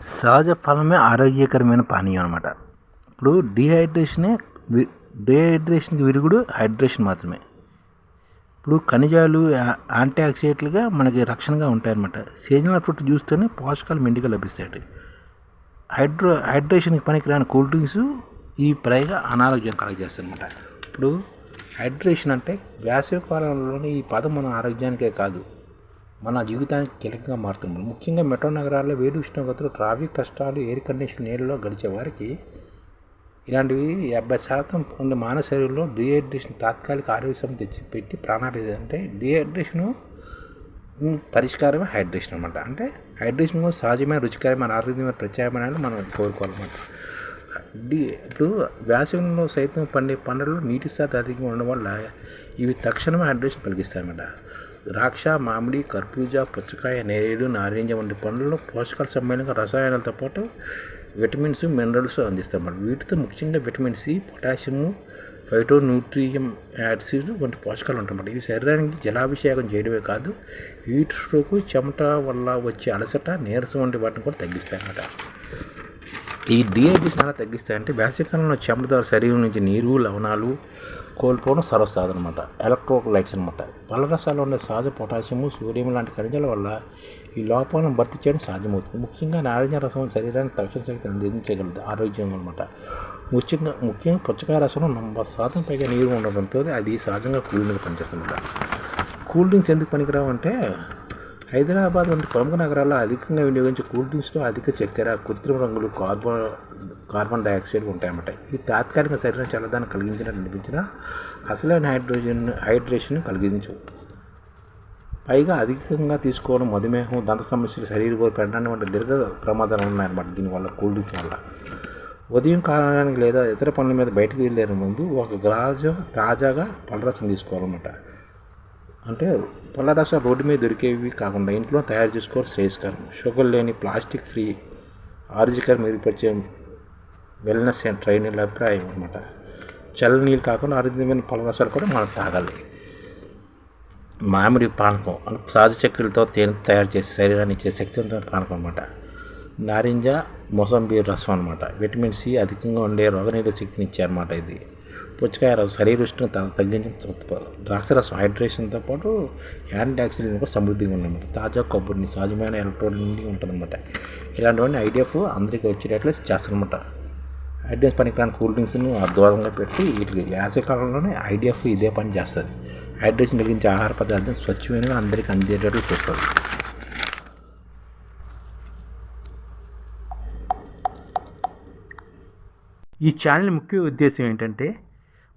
సహజ ఫలమే ఆరోగ్యకరమైన పానీయం అనమాట ఇప్పుడు డీహైడ్రేషనే డిహైడ్రేషన్కి డీహైడ్రేషన్కి విరుగుడు హైడ్రేషన్ మాత్రమే. ఇప్పుడు ఖనిజాలు యాంటీ ఆక్సిడెంట్లుగా మనకి రక్షణగా ఉంటాయన్నమాట. సీజనల్ ఫ్రూట్ జ్యూస్తోనే పోషకాలు మెండుగా లభిస్తాయి హైడ్రో హైడ్రేషన్కి పనికిరాని కూల్ డ్రింక్స్ ఈ పైగా అనారోగ్యం కలగజేస్తాయి అనమాట ఇప్పుడు హైడ్రేషన్ అంటే వేసవి కాలంలోని ఈ పదం మన ఆరోగ్యానికే కాదు. మన జీవితానికి కీలకంగా మారుతుంది. ముఖ్యంగా మెట్రో నగరాల్లో వేడి ఉష్ణోగ్రతలు ట్రాఫిక్ కష్టాలు ఎయిర్ కండిషన్ నీళ్ళలో గడిచే వారికి ఇలాంటివి యాభై శాతం ఉండే మానవ శరీరంలో డిహైడ్రేషన్ తాత్కాలిక ఆరోగ్య సమస్య తెచ్చి పెట్టి అంటే డిహైడ్రేషను పరిష్కారమే హైడ్రేషన్ అనమాట అంటే హైడ్రేషన్ కూడా సహజమైన రుచికరమైన ఆరోగ్యమైన ప్రత్యామ్నాయాలు మనం కోరుకోవాలన్నమాట. డి ఇప్పుడు వేసవిలో సైతం పండే పంటలు నీటి శాతం అధికంగా ఉండడం వల్ల ఇవి తక్షణమే హైడ్రేషన్ కలిగిస్తాయన్నమాట. ద్రాక్ష మామిడి కర్బూజా పుచ్చకాయ నేరేడు నారింజ వంటి పండ్లలో పోషకాల సమ్మేళనంగా రసాయనాలతో పాటు విటమిన్స్ మినరల్స్ అందిస్తామన్నమాట. వీటితో ముఖ్యంగా vitamin C potassium phytonutrient acid వంటి పోషకాలు ఉంటాయన్నమాట ఇవి శరీరానికి జలాభిషేకం చేయడమే కాదు హీట్ స్ట్రోక్ చెమట వల్ల వచ్చే అలసట నీరసం వంటి వాటిని కూడా తగ్గిస్తాయన్నమాట. ఈ డిహైడ్రేషన్ ఎలా తగ్గిస్తాయంటే వేసవికాలంలో చెమట ద్వారా శరీరం నుంచి నీరు లవణాలు కోల్పోవడం సర్వసాధన అనమాట ఎలక్ట్రోలైట్స్ అనమాట పళ్ళ ఉండే సహజ పొటాషియము సోడియం లాంటి ఖనిజాల వల్ల ఈ లోపాలను భర్తీ చేయడం సాధ్యమవుతుంది. ముఖ్యంగా నారింజ రసం శరీరానికి తక్షణ శక్తిని అందించగలదు ఆరోగ్యం అనమాట ముఖ్యంగా ముఖ్యంగా పుచ్చకాయ రసంలో నలభై శాతం పైగా నీరు ఉండడంతో అది సహజంగా కూల్ డ్రింక్స్ పనిచేస్తుంది కూల్ డ్రింక్స్ ఎందుకు పనికిరావు అంటే హైదరాబాద్ వంటి ప్రముఖ నగరాల్లో అధికంగా వినియోగించే కూల్ డ్రింక్స్లో అధిక చక్కెర కృత్రిమ రంగులు కార్బన్ కార్బన్ డైఆక్సైడ్ ఉంటాయన్నమాట. ఇవి తాత్కాలిక శరీరం చల్లదాన్ని కలిగించినట్టు అనిపించిన అసలైన హైడ్రోజన్ హైడ్రేషన్ కలిగించవు. పైగా అధికంగా తీసుకోవడం మధుమేహం దంత సమస్యలు శరీర బోరు పెట్టడానికి వంటి దీర్ఘ ప్రమాదాలు ఉన్నాయన్నమాట దీనివల్ల కూల్ డ్రింక్స్ వల్ల. ఉదయం కాలానికి లేదా ఇతర పనుల మీద బయటకు వెళ్ళే ముందు ఒక గ్లాసు తాజాగా పలరసం తీసుకోవాలన్నమాట. అంటే పళ్ళరసం రోడ్డు మీద దొరికేవి కాకుండా ఇంట్లో తయారు చేసుకోవడం శ్రేయస్కరం. షుగర్ లేని ప్లాస్టిక్ ఫ్రీ ఆరోగ్యకర మెరుగుపరిచే వెల్నెస్ అండ్ ట్రైనర్ల అభిప్రాయం అనమాట చల్ల నీళ్ళు కాకుండా ఆరోగ్యమైన పళ్ళరసాలు కూడా మనం తాగాలి. మామిడి పానకం అంటే సహజ చక్కెరలతో తేనె తయారు చేసే శరీరాన్ని ఇచ్చే శక్తివంతమైన పానకం అనమాట నారింజ మొసంబీ రసం అనమాట విటమిన్ సి అధికంగా ఉండే రోగనిరోధక శక్తిని ఇచ్చారన్నమాట ఇది. పుచ్చకాయ రసం శరీర ఉష్ణం తగ్గించడం ద్రాక్షరసం హైడ్రేషన్తో పాటు యాంటీ ఆక్సిడెంట్ కూడా సమృద్ధిగా ఉందన్నమాట. తాజా కొబ్బరిని సహజమైన ఎలక్ట్రోడ్ నుండి ఉంటుందన్నమాట. ఇలాంటివన్నీ ఐడియాకు అందరికీ వచ్చేటట్లు చేస్తారనమాట ఐడియాస్ పనికిరాని కూల్ డ్రింక్స్ను అద్వారంగా పెట్టి వీటికి వేసవికాలంలోనే ఐడియాఫ్ ఇదే పని చేస్తుంది. హైడ్రేషన్ కలిగించే ఆహార పదార్థం స్వచ్ఛమైన అందరికీ అందేటట్లు చూస్తుంది. ఈ ఛానల్ ముఖ్య ఉద్దేశం ఏంటంటే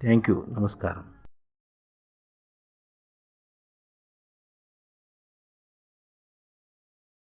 థ్యాంక్ యూ నమస్కారం